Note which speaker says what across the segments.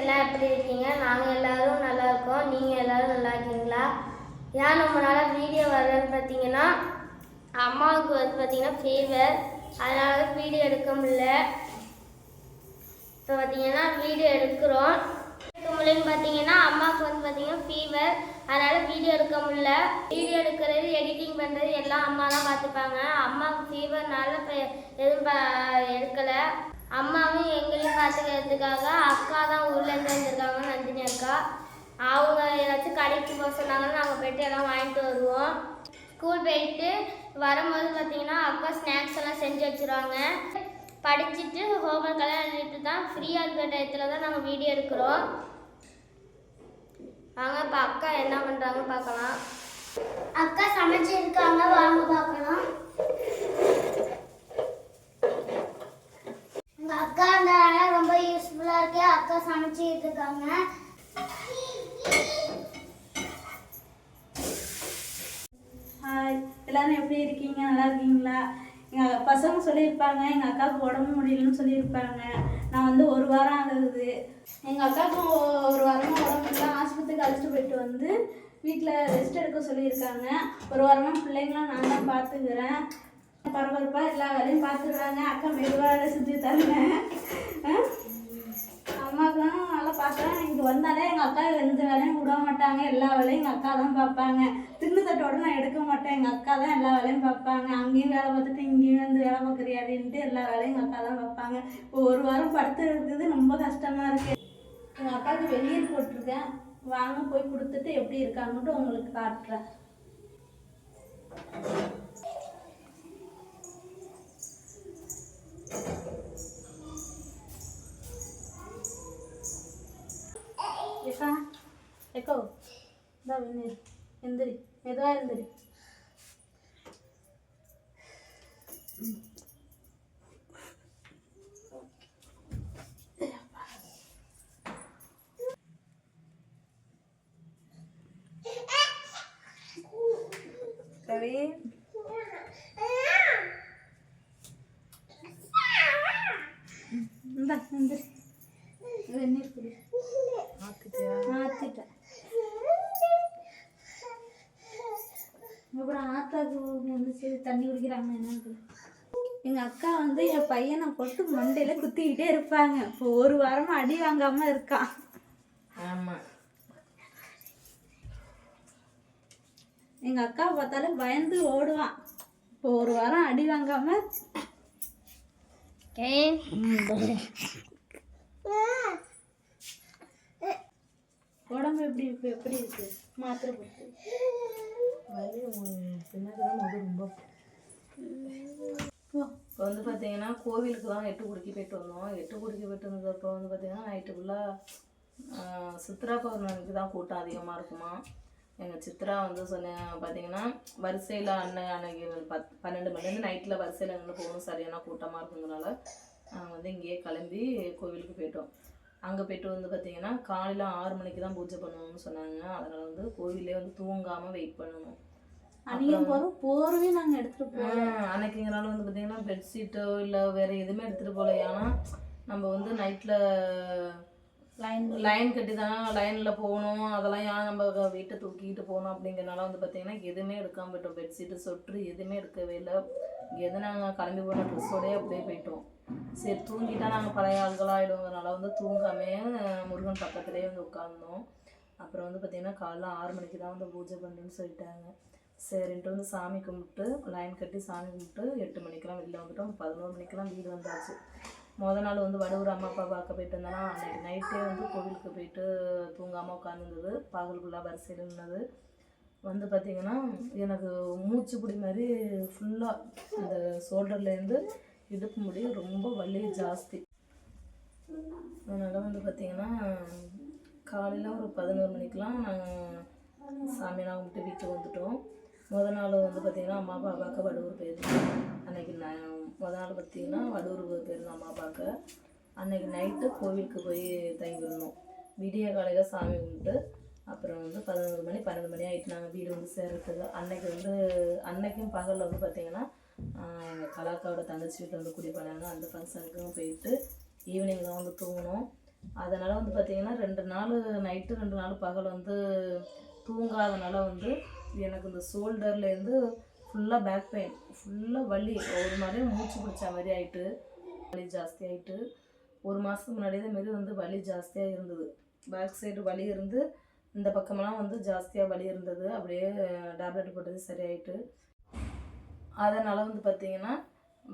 Speaker 1: எல்லாம் எப்படி இருக்கீங்க நாங்கள் எல்லாரும் நல்லா இருக்கோம் நீங்கள் எல்லோரும் நல்லா இருக்கீங்களா ஏன் நம்மளால் வீடியோ வர்றதுன்னு பார்த்தீங்கன்னா அம்மாவுக்கு வந்து பார்த்தீங்கன்னா ஃபீவர் அதனால வீடியோ எடுக்க முடியல இப்போ பார்த்தீங்கன்னா வீடியோ எடுக்கிறோம் எடுக்க முடியலன்னு பார்த்தீங்கன்னா அம்மாவுக்கு வந்து பார்த்தீங்கன்னா ஃபீவர் அதனால் வீடியோ எடுக்க முடியல வீடியோ எடுக்கிறது எடிட்டிங் பண்ணுறது எல்லாம் அம்மா தான் பார்த்துப்பாங்க அம்மாவுக்கு ஃபீவர்னால இப்போ எதுவும் எடுக்கலை அம்மாவும் எங்களையும் பார்த்துக்கிறதுக்காக அக்கா தான் ஊர்லேருந்து வந்திருக்காங்க நந்தினி அக்கா அவங்க ஏதாச்சும் கடைக்கு போக சொன்னாங்கன்னா நாங்கள் போயிட்டு எல்லாம் வாங்கிட்டு வருவோம் ஸ்கூல் போயிட்டு வரும்போது பார்த்தீங்கன்னா அக்கா ஸ்நாக்ஸ் எல்லாம் செஞ்சு வச்சுருவாங்க படிச்சுட்டு ஹோம்ஒர்க் எல்லாம் எழுதிட்டு தான் ஃப்ரீயாக இருக்கிற டயத்தில் தான் நாங்கள் வீடியோ எடுக்கிறோம் வாங்க இப்போ அக்கா என்ன பண்ணுறாங்கன்னு பார்க்கலாம் அக்கா சமைச்சிருக்காங்க வாங்க பார்க்கலாம் அக்கா சமைச்சிட்டு இருக்காங்க எல்லாரும் எப்படி இருக்கீங்க நல்லா இருக்கீங்களா எங்கள் பசங்க சொல்லியிருப்பாங்க எங்கள் அக்காவுக்கு உடம்பு முடியலன்னு சொல்லியிருப்பாங்க நான் வந்து ஒரு வாரம் ஆகுது எங்கள் அக்காவுக்கும் ஒரு வாரமாக உடம்பு ஆஸ்பத்திரிக்கு அழைச்சிட்டு போயிட்டு வந்து வீட்டில் ரெஸ்ட் எடுக்க சொல்லியிருக்காங்க ஒரு வாரமாக பிள்ளைங்களாம் நான் தான் பார்த்துக்கிறேன் பரபரப்பாக எல்லா வேலையும் பார்த்துக்கிறாங்க அக்கா மெதுவாக சுற்றி தருவேன் இங்கே வந்தாலே எங்கள் அக்கா எந்த வேலையும் விட மாட்டாங்க எல்லா வேலையும் எங்கள் அக்கா தான் பார்ப்பாங்க தின்னு தட்டோட நான் எடுக்க மாட்டேன் எங்கள் அக்கா தான் எல்லா வேலையும் பார்ப்பாங்க அங்கேயும் வேலை பார்த்துட்டு இங்கேயும் வந்து வேலை பார்க்குறியா அப்படின்ட்டு எல்லா வேலையும் எங்கள் அக்கா தான் பார்ப்பாங்க இப்போ ஒரு வாரம் படுத்து இருக்குது ரொம்ப கஷ்டமாக இருக்குது எங்கள் அக்காவுக்கு வெளியே போட்டிருக்கேன் வாங்க போய் கொடுத்துட்டு எப்படி இருக்காங்கன்ட்டு உங்களுக்கு காட்டுறேன் Thank you. ഇതാ പിന്നെ എന്തിരി മെതുവായ എന്തിരി சரி தண்ணி குடிக்கிறாங்க என்னன்னு எங்கள் அக்கா வந்து என் பையனை போட்டு மண்டையில் குத்திக்கிட்டே இருப்பாங்க இப்போ ஒரு வாரமாக அடி வாங்காமல் இருக்கான் ஆமாம் எங்கள் அக்கா பார்த்தாலும் பயந்து ஓடுவான் இப்போ ஒரு வாரம் அடி வாங்காம வாங்காமல் உடம்பு எப்படி இருக்கு எப்படி இருக்கு மாத்திரை போட்டு ரொம்ப
Speaker 2: இப்போ வந்து பார்த்தீங்கன்னா கோவிலுக்கு தான் எட்டு குடிக்கி போயிட்டு வந்தோம் எட்டு குடிக்கி போயிட்டு வந்தது அப்புறம் வந்து பார்த்தீங்கன்னா நைட்டு ஃபுல்லாக சித்ரா பௌர்ணமிக்கு தான் கூட்டம் அதிகமாக இருக்குமா எங்கள் சித்ரா வந்து சொன்ன பார்த்தீங்கன்னா வரிசையில் அண்ணன் அன்னைக்கு பத் பன்னெண்டு மணிலேருந்து நைட்டில் வரிசையில் நின்று போகணும் சரியான கூட்டமாக இருக்குங்கிறனால நாங்கள் வந்து இங்கேயே கிளம்பி கோவிலுக்கு போயிட்டோம் அங்கே போய்ட்டு வந்து பார்த்திங்கன்னா காலையில் ஆறு மணிக்கு தான் பூஜை பண்ணுவோம்னு சொன்னாங்க அதனால் வந்து கோவிலே வந்து தூங்காமல் வெயிட் பண்ணணும்
Speaker 1: அன்னைக்கு போகிறோம் போர்வே நாங்கள் எடுத்துகிட்டு போகிறோம்
Speaker 2: அன்னைக்குங்கிறாலும் வந்து பார்த்திங்கன்னா பெட்ஷீட்டோ இல்லை வேறு எதுவுமே எடுத்துகிட்டு போகல ஏன்னா நம்ம வந்து நைட்டில் லைன் லைன் கட்டி தானே லைனில் போகணும் அதெல்லாம் ஏன் நம்ம வீட்டை தூக்கிட்டு போகணும் அப்படிங்கிறனால வந்து பார்த்தீங்கன்னா எதுவுமே எடுக்காமல் போயிட்டோம் பெட்ஷீட்டு சொட்டு எதுவுமே எடுக்கவே இல்லை எது நாங்கள் கிளம்பி போன ட்ரெஸ்ஸோடய அப்படியே போயிட்டோம் சரி தூங்கிட்டா நாங்கள் பழைய ஆளுகளாகிடுவோங்கிறனால வந்து தூங்காமே முருகன் பக்கத்துலேயே வந்து உட்காந்தோம் அப்புறம் வந்து பார்த்திங்கன்னா காலைல ஆறு மணிக்கு தான் வந்து பூஜை பண்ணுன்னு சொல்லிட்டாங்க சரின்ட்டு வந்து சாமி கும்பிட்டு லைன் கட்டி சாமி கும்பிட்டு எட்டு மணிக்கெலாம் வெளியில் வந்துட்டோம் பதினோரு மணிக்கெலாம் வீடு வந்தாச்சு மொதல் நாள் வந்து வடவூர் அம்மா அப்பா பார்க்க போயிட்டு இருந்தோம்னா அன்றைக்கி நைட்டே வந்து கோவிலுக்கு போயிட்டு தூங்காமல் உட்காந்துருந்தது பாகல்குள்ளாக வரிசையில் இருந்தது வந்து பார்த்திங்கன்னா எனக்கு மூச்சு பிடி மாதிரி ஃபுல்லாக அந்த ஷோல்டர்லேருந்து இடுப்பு முடி ரொம்ப வலி ஜாஸ்தி அதனால் வந்து பார்த்திங்கன்னா காலையில் ஒரு பதினோரு மணிக்கெலாம் நாங்கள் சாமியெல்லாம் கும்பிட்டு வீட்டுக்கு வந்துட்டோம் முத நாள் வந்து பார்த்திங்கன்னா அம்மா அப்பா பார்க்க வடூர் போயிருந்தோம் அன்றைக்கி ந முத நாள் பார்த்திங்கன்னா வடூர் போயிருந்தோம் அம்மா பார்க்க அன்றைக்கி நைட்டு கோவிலுக்கு போய் தங்கிடணும் விடிய காலையில் சாமி கும்பிட்டு அப்புறம் வந்து பதினோரு மணி பன்னெண்டு மணி ஆகிட்டு நாங்கள் வீடு வந்து சேர்றதுக்கு அன்னைக்கு வந்து அன்னைக்கும் பகலில் வந்து பார்த்திங்கன்னா கலாக்காவோட தங்கச்சி வீட்டில் வந்து குடி போனாங்க அந்த ஃபங்க்ஷனுக்கும் போயிட்டு ஈவினிங் தான் வந்து தூங்கினோம் அதனால் வந்து பார்த்திங்கன்னா ரெண்டு நாள் நைட்டு ரெண்டு நாள் பகல் வந்து தூங்காதனால வந்து எனக்கு இந்த ஷோல்டர்லேருந்து ஃபுல்லாக பேக் பெயின் ஃபுல்லாக வலி ஒரு மாதிரி மூச்சு பிடிச்ச மாதிரி ஆயிட்டு வலி ஜாஸ்தி ஆகிட்டு ஒரு மாதத்துக்கு முன்னாடியே மாரி வந்து வலி ஜாஸ்தியாக இருந்தது பேக் சைடு வலி இருந்து இந்த பக்கமெல்லாம் வந்து ஜாஸ்தியாக வலி இருந்தது அப்படியே டேப்லெட் போட்டது சரியாயிட்டு அதனால் வந்து பார்த்திங்கன்னா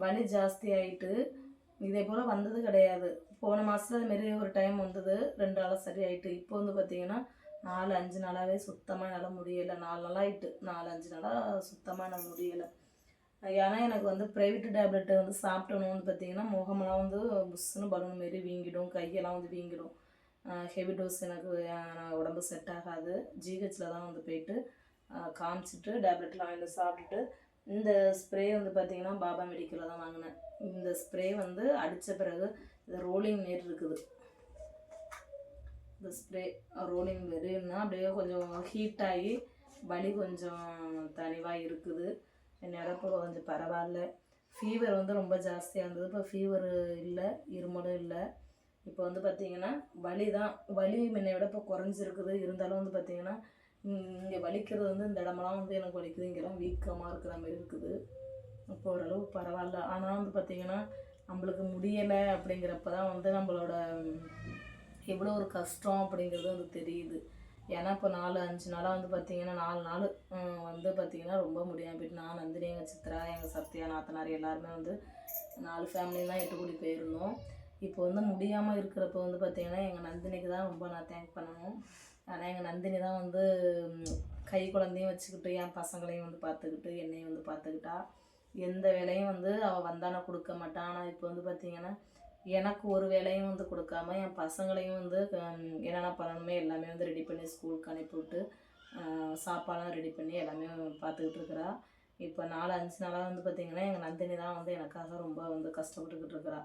Speaker 2: வலி ஜாஸ்தி ஆகிட்டு இதே போல் வந்தது கிடையாது போன மாதத்துல அதுமாரி ஒரு டைம் வந்தது ரெண்டு நாளாக சரி ஆகிட்டு இப்போ வந்து பார்த்திங்கன்னா நாலு அஞ்சு நாளாகவே சுத்தமாக என்னால் முடியலை நாலு ஆகிட்டு நாலு அஞ்சு நாளாக சுத்தமாக என்னால் முடியலை ஏன்னா எனக்கு வந்து ப்ரைவேட் டேப்லெட்டை வந்து சாப்பிட்டணும் வந்து பார்த்திங்கன்னா முகமெல்லாம் வந்து புஷ்ஷுன்னு பலூன் மாரி வீங்கிடும் கையெல்லாம் வந்து வீங்கிடும் ஹெவி டோஸ் எனக்கு உடம்பு செட் ஆகாது ஜிஹெச்சில் தான் வந்து போயிட்டு காமிச்சிட்டு டேப்லெட்லாம் வந்து சாப்பிட்டுட்டு இந்த ஸ்ப்ரே வந்து பார்த்திங்கன்னா பாபா மெடிக்கலில் தான் வாங்கினேன் இந்த ஸ்ப்ரே வந்து அடித்த பிறகு இது ரோலிங் மாரி இருக்குது இந்த ஸ்ப்ரே ரோலிங் மாரின்னா அப்படியே கொஞ்சம் ஹீட் ஆகி வலி கொஞ்சம் தனிவாக இருக்குது நிரப்பு கொஞ்சம் பரவாயில்ல ஃபீவர் வந்து ரொம்ப ஜாஸ்தியாக இருந்தது இப்போ ஃபீவர் இல்லை இருமலும் இல்லை இப்போ வந்து பார்த்திங்கன்னா வலி தான் வலி முன்னை விட இப்போ குறைஞ்சிருக்குது இருந்தாலும் வந்து பார்த்திங்கன்னா இங்கே வலிக்கிறது வந்து இந்த இடமெல்லாம் வந்து எனக்கு வலிக்குதுங்கிறோம் வீக்கமாக இருக்கிற மாதிரி இருக்குது இப்போ ஓரளவு பரவாயில்ல ஆனால் வந்து பார்த்திங்கன்னா நம்மளுக்கு முடியலை அப்படிங்கிறப்ப தான் வந்து நம்மளோட எவ்வளோ ஒரு கஷ்டம் அப்படிங்கிறது வந்து தெரியுது ஏன்னா இப்போ நாலு அஞ்சு நாளாக வந்து பார்த்திங்கன்னா நாலு நாள் வந்து பார்த்திங்கன்னா ரொம்ப முடியாமல் போயிட்டு நான் நந்தினி எங்கள் சித்ரா எங்கள் சத்யா நாத்தனார் எல்லாருமே வந்து நாலு ஃபேமிலியெலாம் எட்டு கூடி போயிருந்தோம் இப்போ வந்து முடியாமல் இருக்கிறப்ப வந்து பார்த்திங்கன்னா எங்கள் நந்தினிக்கு தான் ரொம்ப நான் தேங்க் பண்ணணும் ஆனால் எங்கள் நந்தினி தான் வந்து கை குழந்தையும் வச்சுக்கிட்டு என் பசங்களையும் வந்து பார்த்துக்கிட்டு என்னையும் வந்து பார்த்துக்கிட்டா எந்த வேலையும் வந்து அவள் வந்தானா கொடுக்க மாட்டான் ஆனால் இப்போ வந்து பார்த்திங்கன்னா எனக்கு ஒரு வேலையும் வந்து கொடுக்காம என் பசங்களையும் வந்து என்னென்ன பண்ணணுமே எல்லாமே வந்து ரெடி பண்ணி ஸ்கூலுக்கு அனுப்பிவிட்டு சாப்பாடெலாம் ரெடி பண்ணி எல்லாமே பார்த்துக்கிட்டு இருக்கிறா இப்போ நாலு அஞ்சு நாளாக வந்து பார்த்திங்கன்னா எங்கள் நந்தினி தான் வந்து எனக்காக ரொம்ப வந்து கஷ்டப்பட்டுக்கிட்டு இருக்கிறா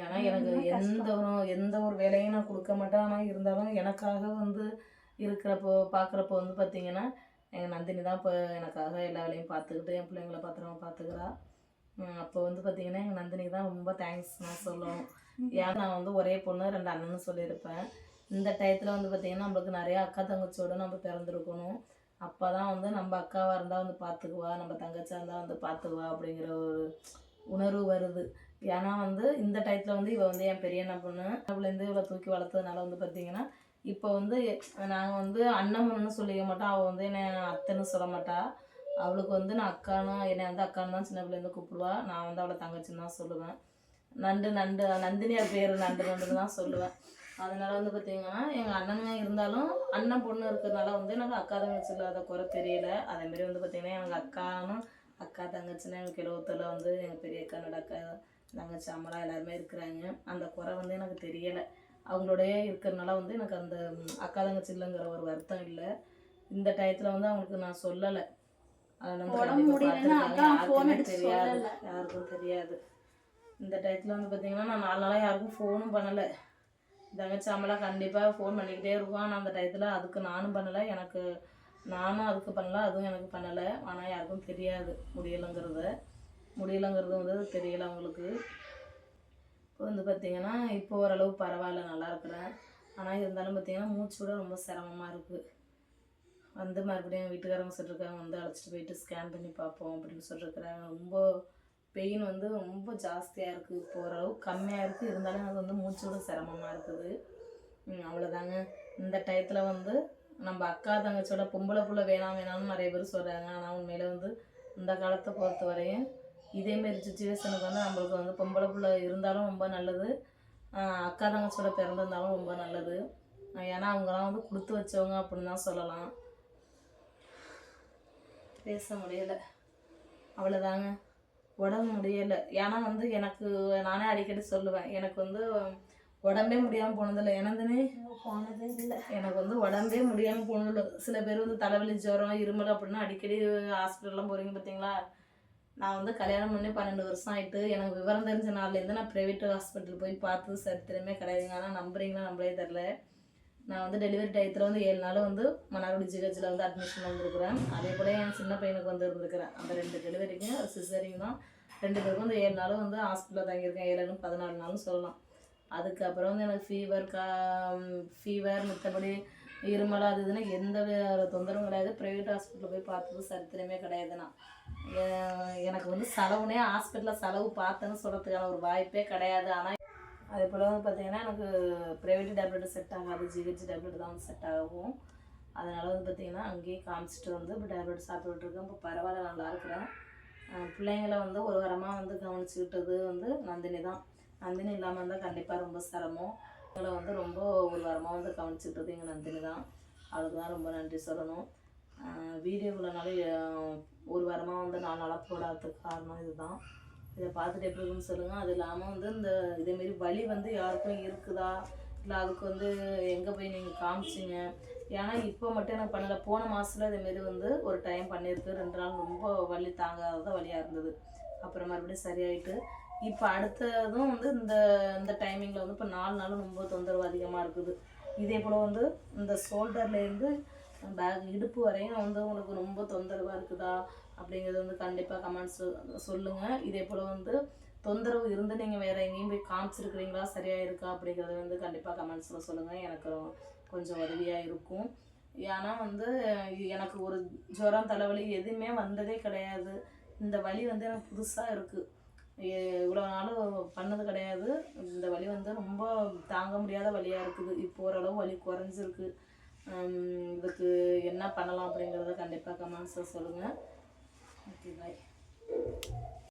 Speaker 2: ஏன்னா எனக்கு எந்த ஒரு எந்த ஒரு வேலையும் நான் கொடுக்க மாட்டேன் ஆனால் இருந்தாலும் எனக்காக வந்து இருக்கிறப்போ பார்க்குறப்போ வந்து பார்த்திங்கன்னா எங்கள் நந்தினி தான் இப்போ எனக்காக எல்லா வேலையும் பார்த்துக்கிட்டு என் பிள்ளைங்கள பத்திரமா பார்த்துக்கிறா அப்போ வந்து பார்த்திங்கன்னா எங்கள் நந்தினி தான் ரொம்ப தேங்க்ஸ் நான் சொல்லுவோம் ஏன்னா நான் வந்து ஒரே பொண்ணு ரெண்டு அண்ணன்னு சொல்லியிருப்பேன் இந்த டயத்தில் வந்து பார்த்திங்கன்னா நம்மளுக்கு நிறையா அக்கா தங்கச்சியோடு நம்ம பிறந்திருக்கணும் அப்போ தான் வந்து நம்ம அக்காவாக இருந்தால் வந்து பார்த்துக்குவா நம்ம தங்கச்சியாக இருந்தால் வந்து பார்த்துக்குவா அப்படிங்கிற ஒரு உணர்வு வருது ஏன்னா வந்து இந்த டயத்தில் வந்து இவள் வந்து என் பெரிய என்ன பொண்ணு அவளேருந்து இவளை தூக்கி வளர்த்ததுனால வந்து பார்த்தீங்கன்னா இப்போ வந்து நாங்கள் வந்து அண்ணம்மன்னு சொல்லிக்க மாட்டோம் அவள் வந்து என்னை அத்தைன்னு சொல்ல மாட்டா அவளுக்கு வந்து நான் அக்கானும் என்னை வந்து அக்கானு தான் சின்ன பிள்ளைலேருந்து கூப்பிடுவா நான் வந்து அவளை தங்கச்சின்னு தான் சொல்லுவேன் நண்டு நண்டு நந்தினியார் பேர் நண்டு நண்டுன்னு தான் சொல்லுவேன் அதனால் வந்து பார்த்திங்கன்னா எங்கள் அண்ணனுங்க இருந்தாலும் அண்ணன் பொண்ணு இருக்கிறதுனால வந்து எனக்கு அக்கா தங்கச்சி இல்லாத குறை தெரியல அதேமாரி வந்து பார்த்திங்கன்னா எனக்கு அக்கானும் அக்கா தங்கச்சின்னா எனக்கு எழுவத்தில் வந்து எங்கள் பெரிய அக்கா நடக்கா தங்கச்சி அம்மலாம் எல்லாருமே இருக்கிறாங்க அந்த குறை வந்து எனக்கு தெரியலை அவங்களோடய இருக்கிறனால வந்து எனக்கு அந்த அக்கா தங்கச்சி இல்லைங்கிற ஒரு வருத்தம் இல்லை இந்த டயத்தில் வந்து அவங்களுக்கு நான் சொல்லலை தெரியாது யாருக்கும் தெரியாது இந்த டயத்தில் வந்து பார்த்தீங்கன்னா நான் நாலு நாளாக யாருக்கும் ஃபோனும் பண்ணலை தங்கச்சி அம்மலாம் கண்டிப்பாக ஃபோன் பண்ணிக்கிட்டே இருக்கும் ஆனால் அந்த டயத்தில் அதுக்கு நானும் பண்ணலை எனக்கு நானும் அதுக்கு பண்ணல அதுவும் எனக்கு பண்ணலை ஆனால் யாருக்கும் தெரியாது முடியலைங்கிறத முடியலங்கிறது வந்து தெரியல அவங்களுக்கு இப்போ வந்து பார்த்திங்கன்னா இப்போ ஓரளவு பரவாயில்ல நல்லா இருக்கிறேன் ஆனால் இருந்தாலும் பார்த்திங்கன்னா மூச்சு விட ரொம்ப சிரமமாக இருக்குது வந்து மறுபடியும் வீட்டுக்காரங்க சொல்லிருக்காங்க வந்து அழைச்சிட்டு போயிட்டு ஸ்கேன் பண்ணி பார்ப்போம் அப்படின்னு சொல்லியிருக்கிறாங்க ரொம்ப பெயின் வந்து ரொம்ப ஜாஸ்தியாக இருக்குது இப்போ ஓரளவு கம்மியாக இருக்குது இருந்தாலும் அது வந்து மூச்சு விட சிரமமாக இருக்குது அவ்வளோதாங்க இந்த டயத்தில் வந்து நம்ம அக்கா தங்கச்சியோட பொம்பளை புள்ள வேணாம் வேணாம்னு நிறைய பேர் சொல்கிறாங்க ஆனால் உண்மையில் வந்து இந்த காலத்தை பொறுத்த வரையும் இதேமாரி சுச்சுவேஷனுக்கு வந்து நம்மளுக்கு வந்து பொம்பளை பிள்ளை இருந்தாலும் ரொம்ப நல்லது அக்கா தங்கச்சோட பிறந்திருந்தாலும் ரொம்ப நல்லது ஏன்னா அவங்கெல்லாம் வந்து கொடுத்து வச்சவங்க அப்படின்னு தான் சொல்லலாம் பேச முடியலை அவ்வளோதாங்க உடம்பு முடியலை ஏன்னா வந்து எனக்கு நானே அடிக்கடி சொல்லுவேன் எனக்கு வந்து உடம்பே முடியாமல் போனதில்லை எனதுனே
Speaker 1: போனதே இல்லை
Speaker 2: எனக்கு வந்து உடம்பே முடியாமல் போனதில்லை சில பேர் வந்து தலைவலி ஜோரம் இருமல் அப்படின்னா அடிக்கடி ஹாஸ்பிட்டல்லாம் போகிறீங்க பார்த்தீங்களா நான் வந்து கல்யாணம் பண்ணி பன்னெண்டு வருஷம் ஆகிட்டு எனக்கு விவரம் தெரிஞ்ச நாள்லேருந்து நான் ப்ரைவேட் ஹாஸ்பிட்டல் போய் பார்த்தது சரித்திரமே கிடையாதுங்க ஆனால் நம்புறீங்களா நம்மளே தெரில நான் வந்து டெலிவரி டயத்தில் வந்து ஏழு நாள் வந்து மன்னார்குடி ஜிஹெச்சில் வந்து அட்மிஷன் வந்துருக்குறேன் அதே போல் என் சின்ன பையனுக்கு வந்து இருந்திருக்கிறேன் அந்த ரெண்டு டெலிவரிக்கும் சிசரிங் தான் ரெண்டு பேருக்கும் வந்து ஏழு நாளும் வந்து ஹாஸ்பிட்டலில் தங்கியிருக்கேன் ஏழு பதினாலு நாளும் சொல்லலாம் அதுக்கப்புறம் வந்து எனக்கு ஃபீவர் கா ஃபீவர் மற்றபடி இருமலாக இருந்ததுன்னா எந்த தொந்தரவும் கிடையாது ப்ரைவேட் ஹாஸ்பிட்டலில் போய் பார்த்தது சரித்திரமே கிடையாதுண்ணா எனக்கு வந்து செலவுனே ஹாஸ்பிட்டலில் செலவு பார்த்தேன்னு சொல்கிறதுக்கான ஒரு வாய்ப்பே கிடையாது ஆனால் அதே போல் வந்து பார்த்திங்கன்னா எனக்கு ப்ரைவேட் டேப்லெட் செட் ஆகாது ஜிஹெச் டேப்லெட் தான் செட் ஆகும் அதனால் வந்து பார்த்திங்கன்னா அங்கேயே காமிச்சிட்டு வந்து இப்போ டேப்லெட் சாப்பிட்டுக்கிட்டு இருக்கோம் இப்போ பரவாயில்ல நல்லா இருக்கிறேன் பிள்ளைங்களை வந்து ஒரு வாரமாக வந்து கவனிச்சுக்கிட்டது வந்து நந்தினி தான் நந்தினி இல்லாமல் இருந்தால் கண்டிப்பாக ரொம்ப சிரமம் எங்களை வந்து ரொம்ப ஒரு வாரமாக வந்து கவனிச்சுக்கிறது எங்கள் நந்தினி தான் அதுக்கு தான் ரொம்ப நன்றி சொல்லணும் வீடியோ ஒரு வாரமாக வந்து நான் நல்லா போடாததுக்கு காரணம் இதுதான் இதை பார்த்துட்டு எப்படி இருக்குன்னு சொல்லுங்கள் அது இல்லாமல் வந்து இந்த இதேமாரி வழி வந்து யாருக்கும் இருக்குதா இல்லை அதுக்கு வந்து எங்கே போய் நீங்கள் காமிச்சிங்க ஏன்னா இப்போ மட்டும் எனக்கு பண்ணல போன மாதத்தில் இதேமாரி வந்து ஒரு டைம் பண்ணியிருக்கு ரெண்டு நாள் ரொம்ப வலி தாங்காத வழியாக இருந்தது அப்புறம் மறுபடியும் சரியாயிட்டு இப்போ அடுத்ததும் வந்து இந்த இந்த டைமிங்கில் வந்து இப்போ நாலு நாளும் ரொம்ப தொந்தரவு அதிகமாக இருக்குது இதே போல் வந்து இந்த ஷோல்டர்லேருந்து பேக் இடுப்பு வரையும் வந்து உங்களுக்கு ரொம்ப தொந்தரவாக இருக்குதா அப்படிங்கிறது வந்து கண்டிப்பாக கமெண்ட்ஸ் சொல்லுங்கள் இதே போல் வந்து தொந்தரவு இருந்து நீங்கள் வேறு எங்கேயும் போய் காமிச்சிருக்கிறீங்களா சரியாக இருக்கா அப்படிங்கிறது வந்து கண்டிப்பாக கமெண்ட்ஸில் சொல்லுங்கள் எனக்கு கொஞ்சம் உதவியாக இருக்கும் ஏன்னா வந்து எனக்கு ஒரு ஜுரம் தலைவலி எதுவுமே வந்ததே கிடையாது இந்த வலி வந்து எனக்கு புதுசாக இருக்குது இவ்வளோ நாளும் பண்ணது கிடையாது இந்த வலி வந்து ரொம்ப தாங்க முடியாத வழியாக இருக்குது இப்போ ஓரளவு வலி குறைஞ்சிருக்கு இதுக்கு என்ன பண்ணலாம் அப்படிங்கிறத கண்டிப்பாக கமெண்ட்ஸை சொல்லுங்கள் ஓகே பாய்